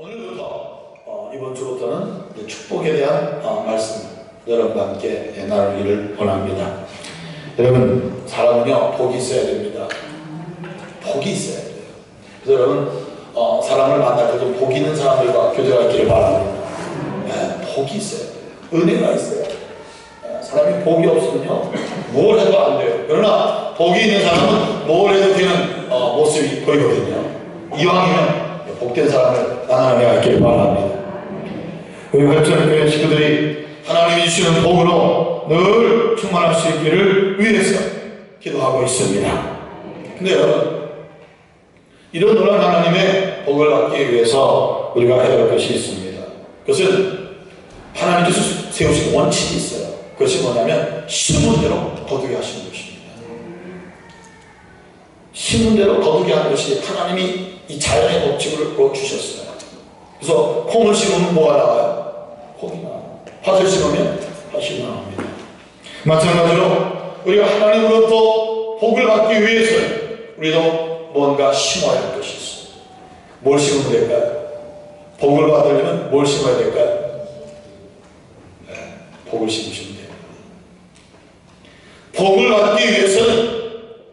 오늘부터 어, 이번 주부터는 축복에 대한 어, 말씀 여러분과 함께 예, 나누기를 원합니다. 여러분 사람은요 복이 있어야 됩니다. 복이 있어야 돼요. 그래서 여러분 어, 사람을 만날 때좀복 있는 사람들과 교제하기를 바랍니다. 예, 복이 있어야 돼요. 은혜가 있어야 돼요. 예, 사람이 복이 없으면요 뭘 해도 안 돼요. 그러나 복이 있는 사람은 뭘 해도 되는 어, 모습이 보이거든요. 이왕이면 복된 사람을 나눠내야 있기를 바랍니다. 우리 활전교회 식구들이 하나님이 주시는 복으로 늘 충만할 수 있기를 위해서 기도하고 있습니다. 근데 여러분, 이런 놀란 하나님의 복을 받기 위해서 우리가 해야 할 것이 있습니다. 그것은 하나님께서 세우신 원칙이 있어요. 그것이 뭐냐면 심은 대로 거두게 하시는 것입니다. 심은 대로 거두게 하는 것이 하나님이 이 자연의 법칙을 주셨어요. 그래서 콩을 심으면 뭐가 나와요? 콩이 나와요. 팥을 심으면 팥이 나옵니다. 마찬가지로 우리가 하나님으로부터 복을 받기 위해서 우리도 뭔가 심어야 할 것이 있어요. 뭘 심으면 될까요? 복을 받으려면 뭘 심어야 될까요? 네, 복을 심으시면 돼요. 복을 받기 위해서는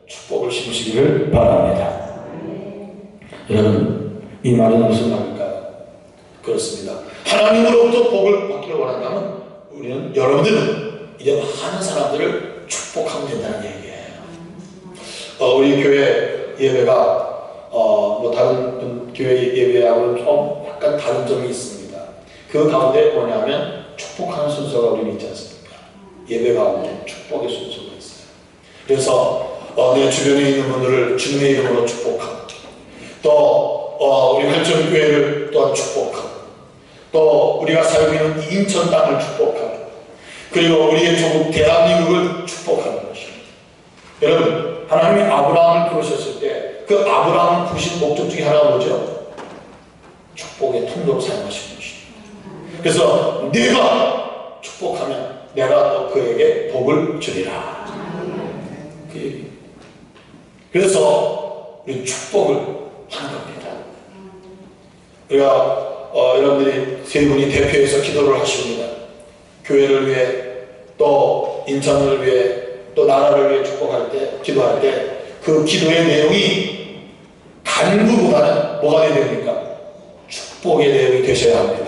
축복을 심으시기를 바랍니다. 여러분, 이 말은 무슨 말일까요? 그렇습니다. 하나님으로부터 복을 받기를 원한다면 우리는 여러분들은 이제 많은 사람들을 축복하면 된다는 얘기예요. 어, 우리 교회 예배가 어, 뭐 다른 분 교회 예배하고는 좀 약간 다른 점이 있습니다. 그 가운데 뭐냐면 축복하는 순서가 우리 있지 않습니까? 예배 가운데 축복의 순서가 있어요. 그래서 어, 내 주변에 있는 분들을 주님의 이름으로 축복하고 또 어, 우리 활전교회를 또한 축복하고 또 우리가 살고 있는 인천 땅을 축복하고 그리고 우리의 조국 대한민국을 축복하는 것입니다. 여러분 하나님이 아브라함을 부르셨을 때 그 아브라함을 부르신 목적 중에 하나가 뭐죠? 축복의 통로로 사용하신 것입니다. 그래서 내가 축복하면 내가 또 그에게 복을 주리라. 그. 그래서 우리 축복을 하는 겁니다. 우리가 어, 여러분들이 세 분이 대표해서 기도를 하십니다. 교회를 위해 또 인천을 위해 또 나라를 위해 축복할 때 기도할 때 그 기도의 내용이 간구보다는 뭐가 돼야 됩니까? 축복의 내용이 되셔야 합니다.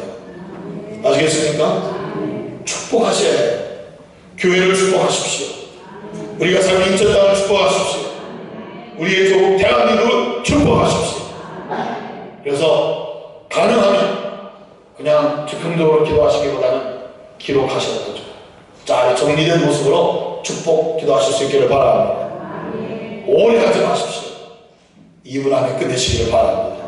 아시겠습니까? 축복하셔야 돼요. 교회를 축복하십시오. 우리가 살고 인천 땅을 축복하십시오. 우리의 조국 대한민국을 축복하십시오. 그래서 가능하면 그냥 즉흥적으로 기도하시기보다는 기록하셔야 되죠. 잘 정리된 모습으로 축복 기도하실 수 있기를 바랍니다. 오래 하지 마십시오. 2분 안에 끝내시기를 바랍니다.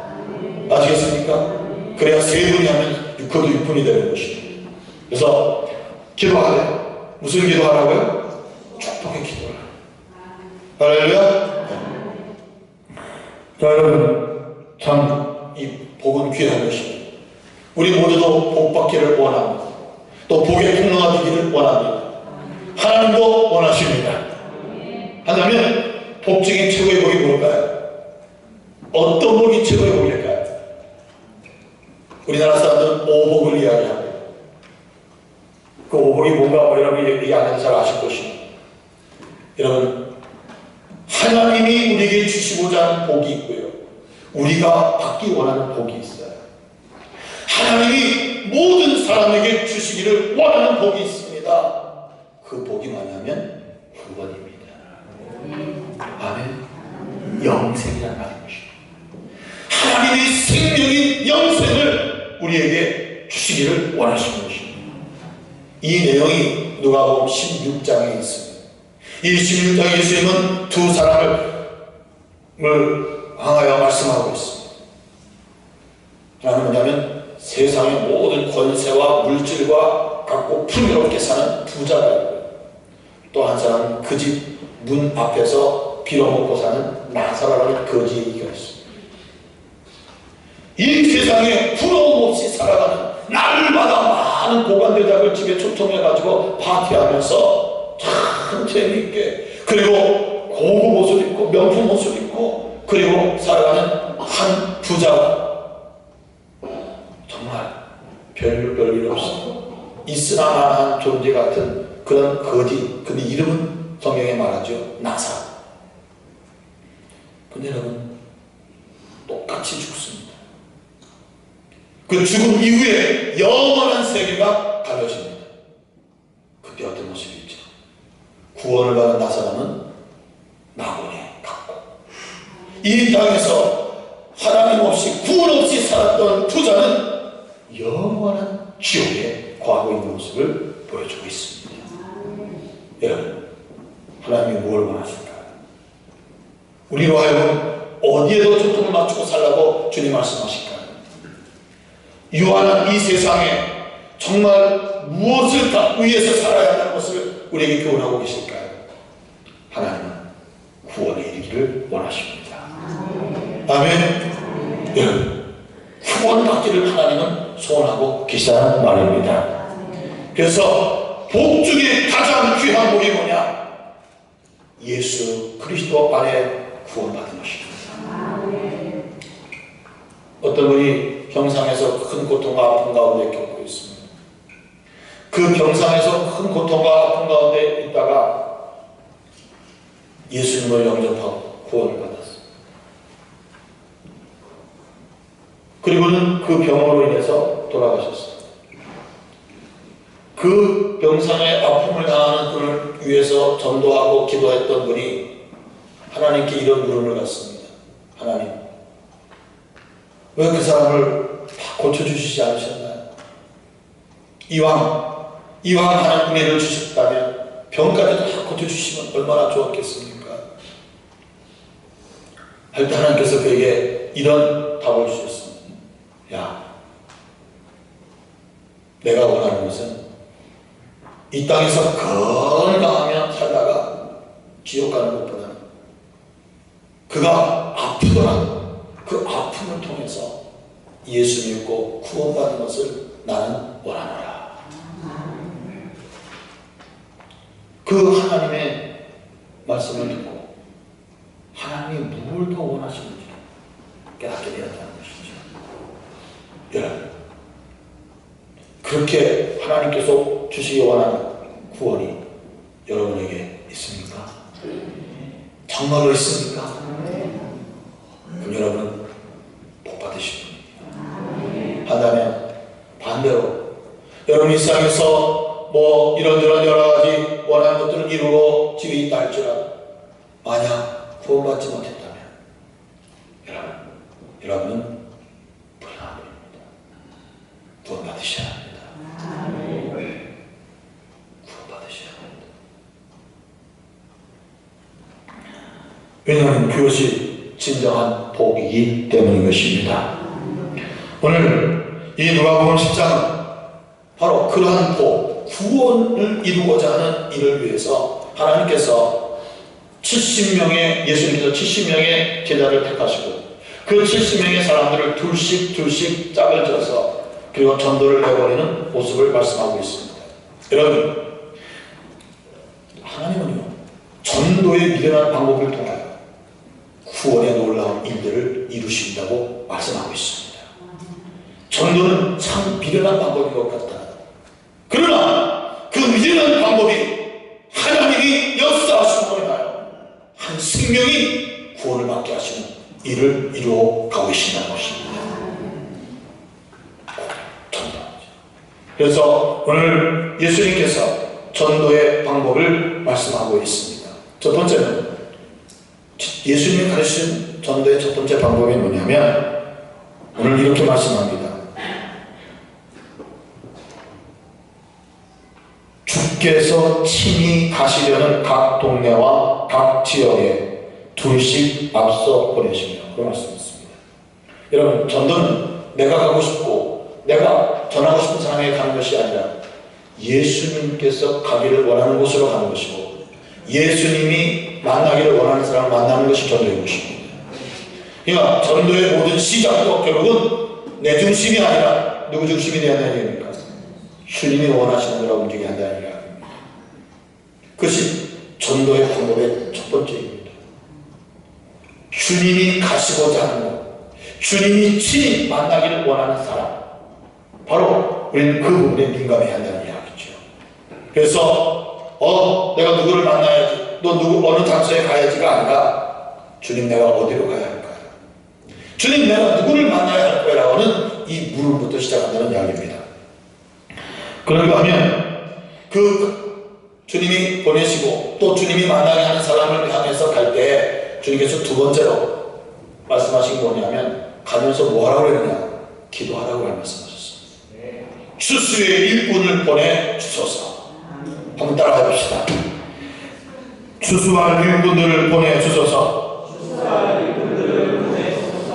아시겠습니까? 그래야 세 분이 하면 6호도 6분이 되는 것입니다. 그래서 기도하래. 무슨 기도하라고요? 축복의 기도를. 할렐루야. 자, 여러분, 참, 이 복은 귀한 것입니다. 우리 모두도 복 받기를 원합니다. 또 복의 되기를 원합니다. 하나님도 원하십니다. 하다면 복 중에 최고의 복이 뭘까요? 어떤 복이 최고의 복일까요? 우리나라 사람들은 오복을 이야기합니다. 그 오복이 뭔가 뭐 여러분이 얘기하는 잘 아실 것입니다. 여러분, 하나님이 우리에게 주시고자 하는 복이 있고요. 우리가 받기 원하는 복이 있어요. 하나님이 모든 사람에게 주시기를 원하는 복이 있습니다. 그 복이 뭐냐면 구원입니다. 아멘. 영생이란 말입니다. 하나님의 생명인 영생을 우리에게 주시기를 원하시는 것입니다. 이 내용이 누가복음 16장에 있습니다. 이 16장에 예수님은 두 사람을 향하여 말씀하고 있습니다. 하나는 뭐냐면 세상의 모든 권세와 물질과 갖고 풍요롭게 사는 부자가 있고요. 또한 사람은 그 집 문 앞에서 빌어먹고 사는 나사라라는 거지이가 있습니다. 이 세상에 부러움 없이 살아가는 날마다 많은 고관대작을 집에 초청해가지고 파티하면서 참 재미있게. 그리고 고급 옷을 입고 명품 옷을 입고 그리고 살아가는 한 부자가 정말 별, 별일 없이 있으나마한 존재 같은 그런 거지. 근데 이름은 성경에 말하죠. 나사. 근데 여러분 똑같이 죽습니다. 그 죽음 이후에 영원한 세계가 가려집니다. 그때 어떤 모습이 구원을 받은 나사람은 낙원에 갔고 이 땅에서 하나님 없이 구원 없이 살았던 부자는 영원한 지옥에 거하고 있는 모습을 보여주고 있습니다. 여러분, 하나님이 뭘 원하실까요? 우리로 하여금 어디에도 초점을 맞추고 살라고 주님 말씀하실까요? 유한한 이 세상에 정말 무엇을 갖고 위해서 살아야 한다는 것을 우리에게 교훈하고 계실까요? 하나님은 구원에 이르기를 원하십니다. 아멘. 여러분, 구원 받기를 하나님은 소원하고 계시다는 말입니다. 그래서 복 중에 가장 귀한 복이 뭐냐? 예수 그리스도 안에 구원받은 것입니다. 어떤 분이 병상에서 큰 고통과 아픔 가운데. 그 병상에서 큰 고통과 아픔 가운데 있다가 예수님을 영접하고 구원을 받았어요. 그리고는 그 병으로 인해서 돌아가셨어요. 그 병상의 아픔을 당하는 분을 위해서 전도하고 기도했던 분이 하나님께 이런 물음을 갖습니다. 하나님, 왜 그 사람을 다 고쳐주시지 않으셨나요? 이왕, 이왕 하나님 은혜를 주셨다면 병까지 다 고쳐주시면 얼마나 좋았겠습니까? 할때 하나님께서 그에게 이런 답을 주셨습니다. 야, 내가 원하는 것은 이 땅에서 건강하며 살다가 지옥 가는 것보다는 그가 아프더라도 그 아픔을 통해서 예수 믿고 구원받는 것을 나는 원하노라. 그 하나님의 말씀을 듣고 하나님이 무엇을 더 원하시는지 깨닫게 되었다는 것이죠. 여러분, 그렇게 하나님께서 주시기 원하는 구원이 여러분에게 있습니까? 정말로 있습니까? 그럼 여러분은 복 받으실 분입니다. 한다면 반대로 여러분 이 세상에서 뭐 이런저런 여러 가지 원하는 것들을 이루고 집에 있다 할지라도 만약 구원받지 못했다면 여러분, 여러분은 불행한 분입니다. 구원 받으셔야 합니다. 구원 받으셔야 합니다. 왜냐하면 그것이 진정한 복이기 때문인 것입니다. 오늘 이 누가복음 10장은 바로 그러한 복, 구원을 이루고자 하는 일을 위해서 하나님께서 70명의 예수님께서 70명의 제자를 택하시고 그 70명의 사람들을 둘씩 둘씩 짝을 져서 그리고 전도를 내버리는 모습을 말씀하고 있습니다. 여러분, 하나님은요, 전도에 미련한 방법을 통하여 구원의 놀라운 일들을 이루신다고 말씀하고 있습니다. 전도는 참 미련한 방법인 것 같다. 그러나 그 미련한 방법이 하나님이 역사하심으로 인하여 한 생명이 구원을 받게 하시는 일을 이루어 가고 계신다는 것입니다. 그래서 오늘 예수님께서 전도의 방법을 말씀하고 있습니다. 첫 번째는 예수님이 가르치신 전도의 첫 번째 방법이 뭐냐면 오늘 이렇게 말씀합니다. 주께서 친히 가시려는 각 동네와 각 지역에 둘씩 앞서 보내시며 그런 말씀이있습니다 여러분 전도는 내가 가고 싶고 내가 전하고 싶은 사람에게 가는 것이 아니라 예수님께서 가기를 원하는 곳으로 가는 것이고 예수님이 만나기를 원하는 사람을 만나는 것이 전도의 것입니다. 그러니까 전도의 모든 시작도 결국은 내 중심이 아니라 누구 중심이 되어야 하는 얘기입니까? 주님이 원하시는 대로 움직여야 한다는 얘기입니다. 그것이 전도의 방법의 첫 번째입니다. 주님이 가시고자 하는 것, 주님이 친히 만나기를 원하는 사람, 바로 우리는 그 부분에 민감해야 한다는 이야기죠. 그래서 어 내가 누구를 만나야지 너 누구 어느 장소에 가야지가 아니라 주님 내가 어디로 가야 할까요? 주님 내가 누구를 만나야 할 거라고 하는 이 물음부터 시작한다는 이야기입니다. 그런가 하면 그 주님이 보내시고 또 주님이 만나게 하는 사람을 향해서 갈 때 주님께서 두 번째로 말씀하신 게 뭐냐면 가면서 뭐 하라고 그랬냐? 기도하라고 말씀하셨어요. 추수의 일꾼을 보내 주소서. 한번 따라해 봅시다. 추수할 일꾼들을 보내 주소서.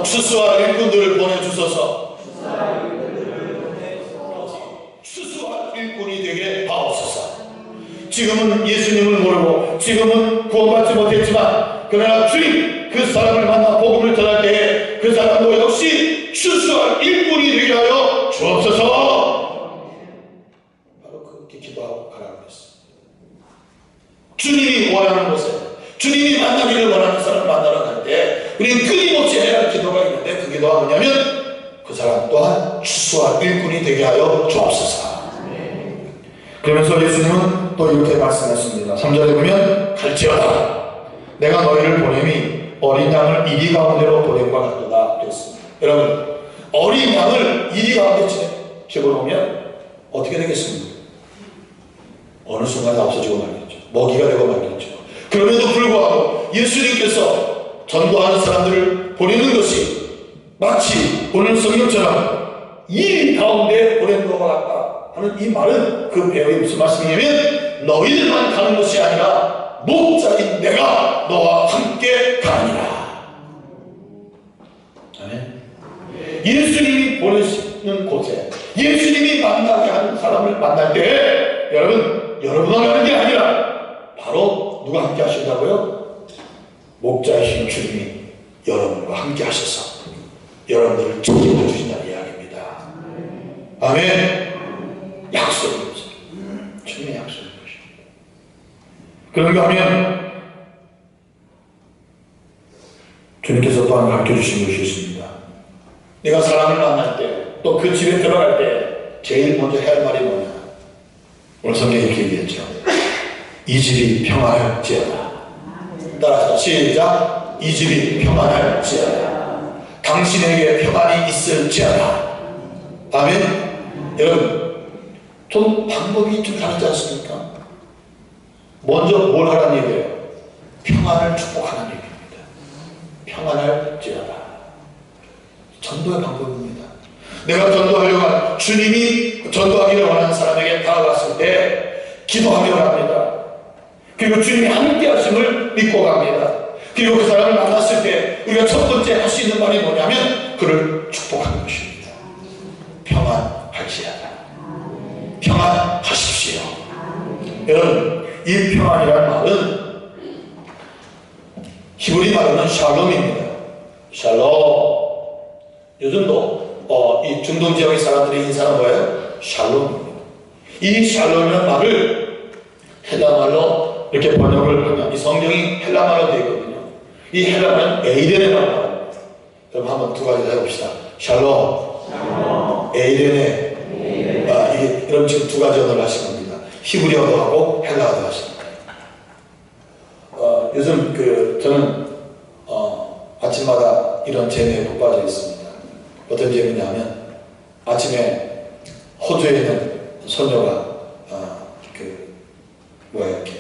추수할 일꾼들을 보내 주소서. 추수할 일꾼이 되게 하옵소서. 지금은 예수님을 모르고 지금은 구원받지 못했지만 그러나 주님 그 사람을 만나 복음을 전할 때에 그 사람도 역시 추수할 일꾼이 되게 하여 주옵소서. 바로 그렇게 기도하고 가라고 했어요. 주님이 원하는 곳에 주님이 만나기를 원하는 사람을 만나러 갈 때 우리는 끊임없이 해야 할 기도가 있는데 그 기도가 뭐냐면 그 사람 또한 추수할 일꾼이 되게 하여 주옵소서. 그러면서 예수님은 또 이렇게 말씀하십니다. 3절에 보면 갈지어다. 내가 너희를 보냄이 어린 양을 이리 가운데로 보냄과 같도다. 그랬습니다. 여러분 어린 양을 이리 가운데 집어넣으면 어떻게 되겠습니까? 어느 순간에 없어지고 말겠죠. 먹이가 되고 말겠죠. 그럼에도 불구하고 예수님께서 전도하는 사람들을 보내는 것이 마치 오늘 성경처럼 이 가운데 보낸 것과 같다 하는 이 말은 그 배경이 무슨 말씀이냐면 너희들만 가는 것이 아니라 목자인 내가 너와 함께 가니라. 아멘. 예수님이 보내시는 곳에 예수님이 만나게 하는 사람을 만날 때 여러분 여러분만 가는 게 아니라 바로 누가 함께 하신다고요? 목자이신 주님이 여러분과 함께 하셔서 여러분들을 책임져 주신다는 이야기입니다. 아멘. 약속입니다. 주님의 약속인 것입니다. 그런가 하면 주님께서 또한 가르쳐 주신 것이 있습니다. 내가 사람을 만날 때, 또 그 집에 들어갈 때, 제일 먼저 해야 할 말이 뭐냐? 오늘 성경에 이렇게 얘기했죠. 이 집이 평안할지어다. 따라서 시작. 이 집이 평안할지어다. 당신에게 평안이 있을지어다. 아멘. 여러분, 좀 방법이 좀 다르지 않습니까? 먼저 뭘 하라는 얘기예요? 평안을 축복하는 얘기입니다. 평안할지어다. 전도의 방법입니다. 내가 전도하려고 한 주님이 전도하기를 원하는 사람에게 다가갔을 때 기도하며 갑니다. 그리고 주님이 함께 하심을 믿고 갑니다. 그리고 그 사람을 만났을 때 우리가 첫 번째 할 수 있는 말이 뭐냐면 그를 축복하는 것입니다. 평안할지어다. 여러분, 이 평안이라는 말은 히브리 말로는 샬롬입니다. 샬롬. 요즘도 어, 이 중동 지역의 사람들의 인사는 뭐예요? 샬롬입니다. 이 샬롬이라는 말을 헬라 말로 이렇게 번역을 하면 이 성경이 헬라 말로 되어 있거든요. 이 헬라 말은 에이덴의 말입니다. 그럼 한번 두 가지 해봅시다. 샬롬, 에이덴의 아, 이게 이런 지금 두 가지 언어를 겁니다. 히브리어도 하고 헬라어도 하십니다. 어, 요즘 그 저는 어, 아침마다 이런 재미에 푹 빠져 있습니다. 어떤 재미냐면 아침에 호주에 있는 소녀가 어, 그 뭐야 이렇게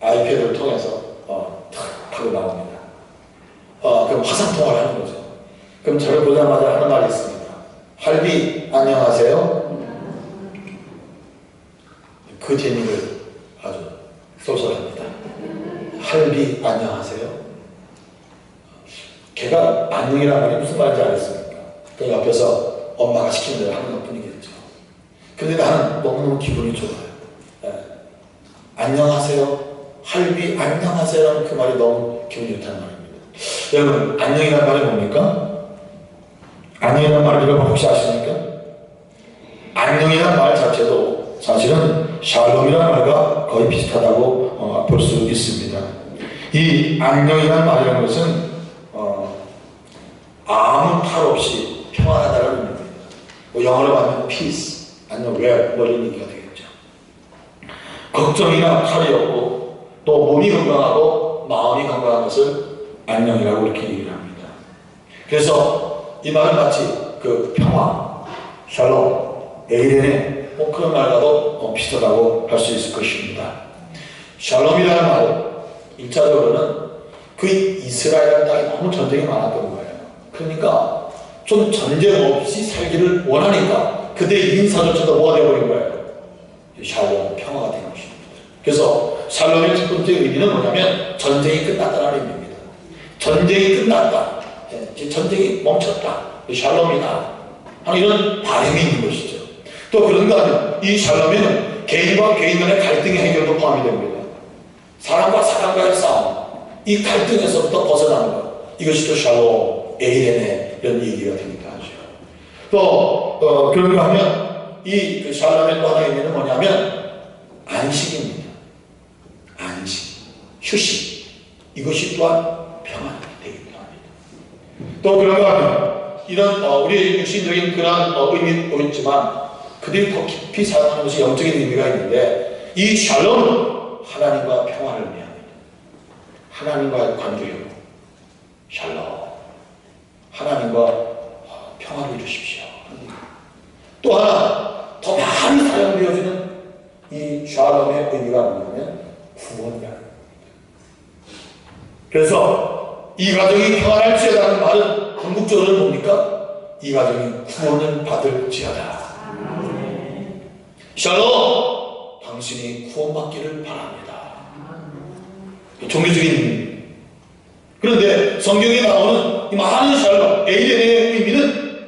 아이패드를 통해서 어, 탁 하고 나옵니다. 어, 그럼 화상 통화를 하는 거죠. 그럼 저를 보자마자 하는 말이 있습니다. 할비 안녕하세요. 그 재미를 아주 쏠쏠합니다. 할비 안녕하세요. 걔가 안녕이라는 말이 무슨 말인지 알겠습니까? 그 옆에서 엄마가 시키는 대로 하는 것 뿐이겠죠. 근데 나는 너무너무 기분이 좋아요. 예. 안녕하세요. 할비 안녕하세요라는 그 말이 너무 기분이 좋다는 말입니다. 여러분 뭡니까? 안녕이라는 말을 여러분 혹시 아십니까? 안녕이라는 말 자체도 사실은 샬롬이라는 말과 거의 비슷하다고 어, 볼 수 있습니다. 이 안녕이라는 말이라는 것은 어, 아무 탈 없이 평안하다는 의미입니다. 뭐 영어로 하면 peace 아니면 well 뭐 이런 얘기가 되겠죠. 걱정이나 탈이 없고 또 몸이 건강하고 마음이 건강한 것을 안녕이라고 이렇게 얘기를 합니다. 그래서 이 말은 마치 그 평화, 샬롬, 에이렌의 뭐 그런 말과도 어, 비슷하다고 할 수 있을 것입니다. 샬롬이라는 말은 일차적으로는 그 이스라엘 땅에 너무 전쟁이 많았던 거예요. 그러니까 좀 전쟁 없이 살기를 원하니까 그들의 인사조차도 뭐가 되어버린 거예요? 샬롬, 평화가 된 것입니다. 그래서 샬롬의 첫 번째 의미는 뭐냐면 전쟁이 끝났다는 의미입니다. 전쟁이 끝났다. 예, 전쟁이 멈췄다. 샬롬이다. 하는 이런 바람이 있는 것이죠. 또 그런가 하면 이 샬롬에는 개인과 개인 간의 갈등의 해결도 포함이 됩니다. 사람과 사람과의 싸움, 이 갈등에서부터 벗어나는 것. 이것이 또 샬롬, 에이렌의 이런 얘기가 됩니다. 또, 어, 그런가 하면 이 그 샬롬의 또 하나의 의미는 뭐냐면 안식입니다. 안식, 휴식. 이것이 또한 합니다. 또 하면 이런 어, 우리 육신적인 그런 어, 의미도 있지만 그들이 더 깊이 사용하는 것이 영적인 의미가 있는데 이 샬롬은 하나님과 평화를 의미합니다. 하나님과의 관계요. 샬롬. 하나님과 어, 평화를 이루십시오. 또 하나 더 많이 사용되어지는 이 샬롬의 의미가 뭐냐면 구원이라는 그래서 이 가정이 평안할지어다는 말은 궁극적으로는 뭡니까? 이 가정이 구원을 받을지어다. 샬롬! 당신이 구원받기를 바랍니다. 종교적인 그런데 성경에 나오는 이 많은 샬롬, 에이렌의 의미는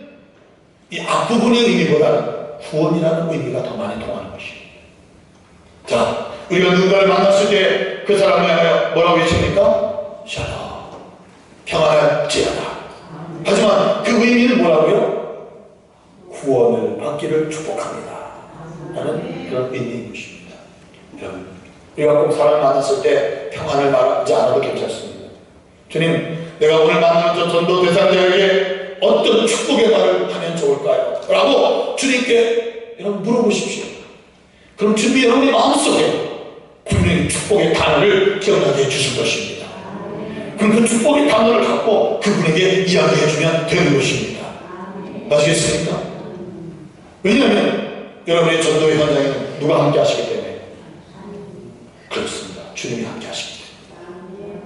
이 앞부분의 의미보다는 구원이라는 의미가 더 많이 통하는 것입니다. 자, 우리가 누군가를 만났을 때 그 사람을 향하여 뭐라고 외칩니까? 샬롬, 평안할지어다. 하지만 그 의미는 뭐라고요? 구원을 받기를 축복합니다. 라는 그런 의미인 것입니다. 우리가 꼭 사람을 만났을 때 평안을 말하지 않아도 괜찮습니다. 주님, 내가 오늘 만나는 저 전도 대상자에게 어떤 축복의 말을 하면 좋을까요? 라고 주님께 여러분 물어보십시오. 그럼 준비 여러분의 마음속에 분명히 축복의 단어를 기억나게 해주실 것입니다. 그럼 그 축복의 단어를 갖고 그분에게 이야기해주면 되는 것입니다. 아시겠습니까? 왜냐하면 여러분의 전도의 현장에는 누가 함께 하시기 때문에 그렇습니다. 주님이 함께 하시기 때문에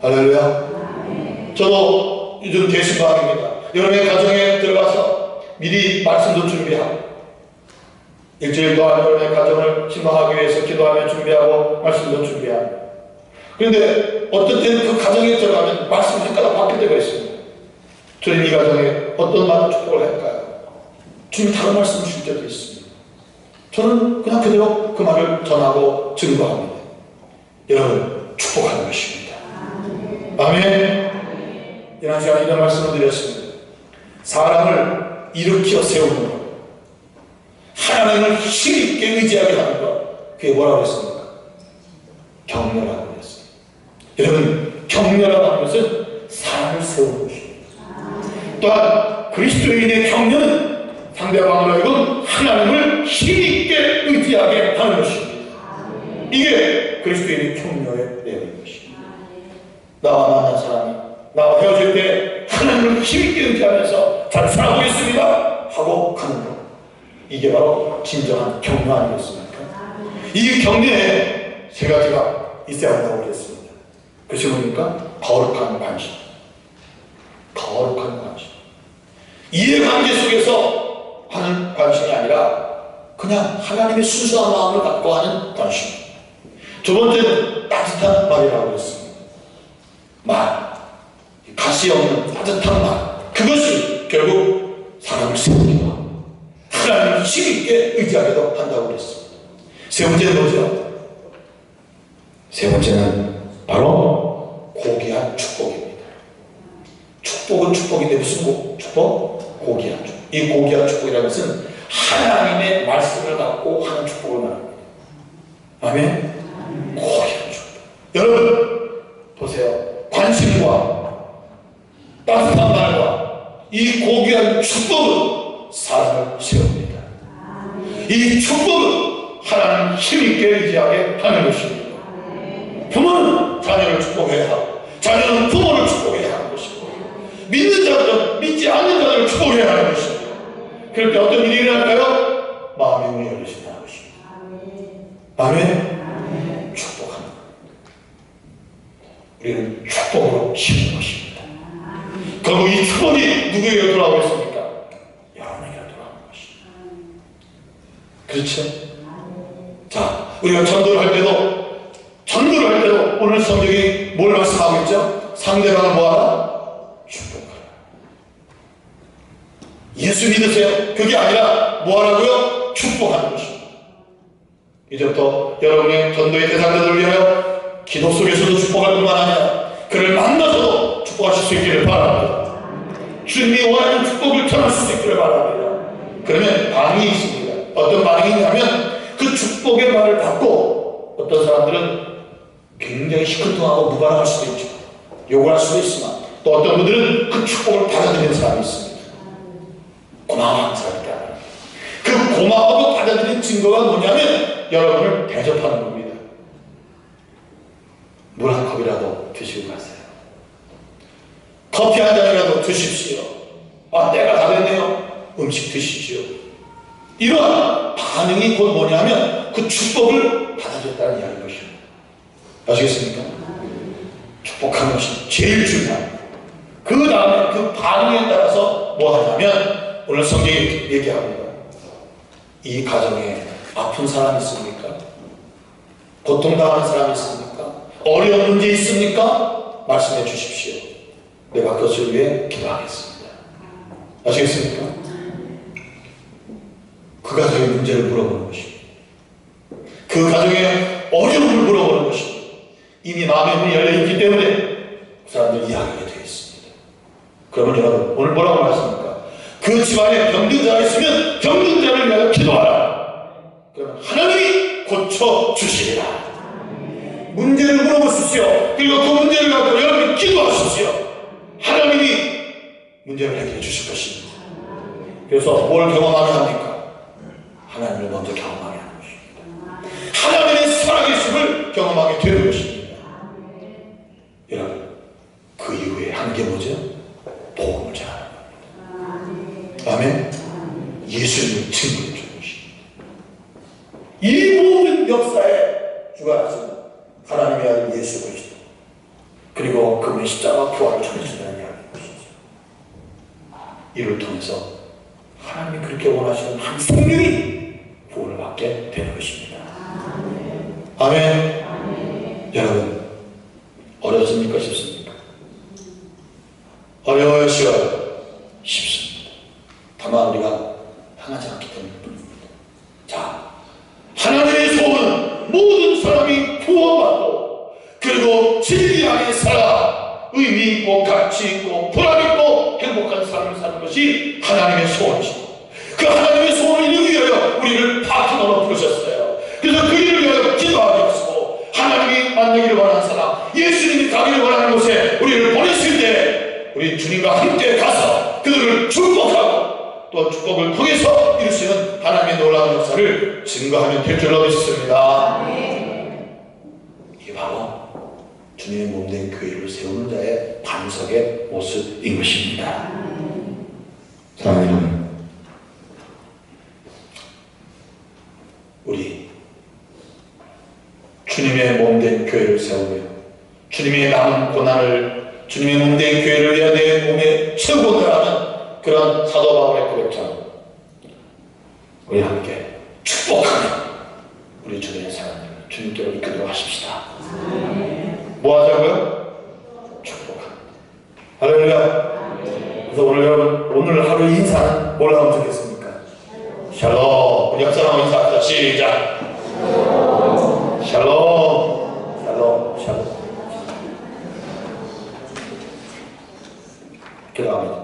할렐루야 저도 요즘 대신방입니다. 여러분의 가정에 들어가서 미리 말씀도 준비하고 일주일 동안 여러분의 가정을 신방하기 위해서 기도하며 준비하고 말씀도 준비하고 그런데 어떤 때는 그 가정에 들어가면 말씀이 헷갈려 바뀔 때가 있습니다. 주님 이 가정에 어떤 말을 축복을 할까요? 주님 다른 말씀을 줄 때도 있습니다. 저는 그냥 그대로 그 말을 전하고 증거합니다. 여러분 축복하는 것입니다. 아멘. 이런 시간 이런 말씀을 드렸습니다. 사람을 일으켜 세우는 것. 하나님을 힘있게 의지하게 하는 것. 그게 뭐라고 했습니까? 했어요. 여러분, 격려라고 하는 것은 사람을 세우는 것입니다. 또한 그리스도인의 격려는 상대방으로 하여금 하나님을 힘있게 의지하게 하는 것입니다. 이게 그리스도인의 격려의 내용인 것입니다. 나와 만난 사람이 나와 헤어질 때 하나님을 힘있게 의지하면서 잘 살아고 있습니다 하고 가는 것. 이게 바로 진정한 격려 아니겠습니까? 이 격려에 세 가지가 있어야 한다고 그랬습니다. 그것이 뭡니까? 거룩한 관심. 거룩한 관심. 이해관계 속에서 하는 관심이 아니라 그냥 하나님의 순수한 마음을 갖고 하는 관심. 두 번째는 따뜻한 말이라고 했습니다. 말. 가시 없는 따뜻한 말. 그것이 결국 사람을 세우기도 하고 하나님을 힘있게 의지하기도 한다고 그랬습니다. 세 번째는 뭐죠? 세 번째는 바로 고귀한 축복입니다. 축복은 축복인데 무슨 고, 축복? 고귀한 축복. 이 고귀한 축복이라는 것은 하나님의 말씀을 갖고 하는 축복을 말합니다. 아멘? 고귀한 축복. 여러분, 보세요. 관심과 따뜻한 말과 이 고귀한 축복은 사람을 세웁니다. 이 축복은 하나님 힘있게 의지하게 하는 것입니다. 부모는 자녀를 축복해야 자 그럴 때 어떤 일이 일어날까요? 마음의 문이 열리신다는 것입니다. 아멘. 축복하는 것. 우리는 축복으로 키우는 것입니다. 결국 이 축복이 누구에게 돌아오고 있습니까? 여러분에게 돌아오는 것입니다. 그렇죠? 자, 우리가 전도를 할 때도 전도를 할 때도 오늘 성경이 뭘 말씀하고 있죠? 상대방을 뭐하라? 축복하라. 예수 믿으세요. 그게 아니라 뭐하라고요? 축복하는 것입니다. 이제부터 여러분의 전도의 대상자들을 위하여 기도 속에서도 축복할 뿐만 아니라 그를 만나서도 축복하실 수 있기를 바랍니다. 주님이 원하는 축복을 전할 수 있기를 바랍니다. 그러면 반응이 있습니다. 어떤 반응이 있냐면 그 축복의 말을 받고 어떤 사람들은 굉장히 시큰둥하고 무관할 수도 있죠. 욕을 할 수도 있지만 또 어떤 분들은 그 축복을 받아들이는 사람이 있습니다. 고마워하는 사람이 있다. 그 고마워하고 받아들인 증거가 뭐냐면 여러분을 대접하는 겁니다. 물 한 컵이라도 드시고 가세요. 커피 한 잔이라도 드십시오. 아, 내가 다 됐네요. 음식 드십시오. 이러한 반응이 곧 뭐냐면 그 축복을 받아줬다는 이야기인 것입니다. 아시겠습니까? 축복하는 것이 제일 중요합니다. 그 다음에 그 반응에 따라서 뭐 하냐면 오늘 성경이 얘기합니다. 이 가정에 아픈 사람 있습니까? 고통당하는 사람 있습니까? 어려운 문제 있습니까? 말씀해 주십시오. 내가 그것을 위해 기도하겠습니다. 아시겠습니까? 그 가정의 문제를 물어보는 것입니다. 그 가정의 어려움을 물어보는 것입니다. 이미 마음의 문이 열려있기 때문에 그 사람들이 이야기하게 되어 있습니다. 그러면 여러분, 오늘 뭐라고 말씀합니까? 그 집안에 병든 자가 있으면 병든 자를 위하여 기도하라. 그러면 하나님이 고쳐주시리라. 문제를 물어보십시오. 그리고 그 문제를 갖고 여러분이 기도하십시오. 문제를 해결해 주실 것입니다. 그래서 뭘 경험하게 합니까? 하나님을 먼저 경험하게 하는 것입니다. 하나님의 살아계심을 경험하게 되는 것입니다. 여러분, 그 이후에 하는 게 뭐죠? 복음을 전하는 겁니다. 아멘? 예수님을 증거해 주는 것입니다. 이 모든 역사에 주가 하신 하나님의 아들 예수 그리스도 그리고 그분의 십자가 부활을 전해준다는 이야기인 것이죠. 이를 통해서 하나님이 그렇게 원하시는 한 생명이 구원을 받게 되는 것입니다. 아멘. 여러분 어렵습니까 쉽습니까? 어려워요 쉬워요? 쉽습니다. 다만 우리가 향하지 않기 때문입니다. 자 하나님의 소원은 모든 사람이 구원받고 그리고 진리 안에 살아 의미 있고 가치 있고 보람 있고 행복한 삶을 사는 것이 하나님의 소원이시고 그 하나님의 소원을 이루기 위하여 우리를 파트너로 부르셨어요. 그래서 그 일을 위하여 기도하게 하시고 하나님이 만나기를 원하는 사람 예수님이 가기를 원하는 곳에 우리를 보내실 때 우리 주님과 함께 가서 그들을 축복하고 또 축복을 통해서 이루시는 하나님의 역사를 증거하면 될 줄로 믿습니다. 이게 바로 주님의 몸된 교회를 세우는 자의 반석의 모습인 것입니다. 사랑하는 우리 주님의 몸된 교회를 세우며 주님의 남은 고난을 주님의 몸된 교회를 위하여 내 몸에 채우고 나가는 그런 사도 바울의 고백처럼 우리 함께 축복하는 우리 주님의 사랑을 주님께로 이끌도록 하십시다. 뭐 하자고요? 축복합니다. 할렐루야. 그래서 오늘 여러분, 오늘 하루 인사는 뭘 하면 좋겠습니까? 샬롬. 우리 옆사람하고 인사합시다. 시작. 샬롬. 샬롬. 샬롬. 기도합니다.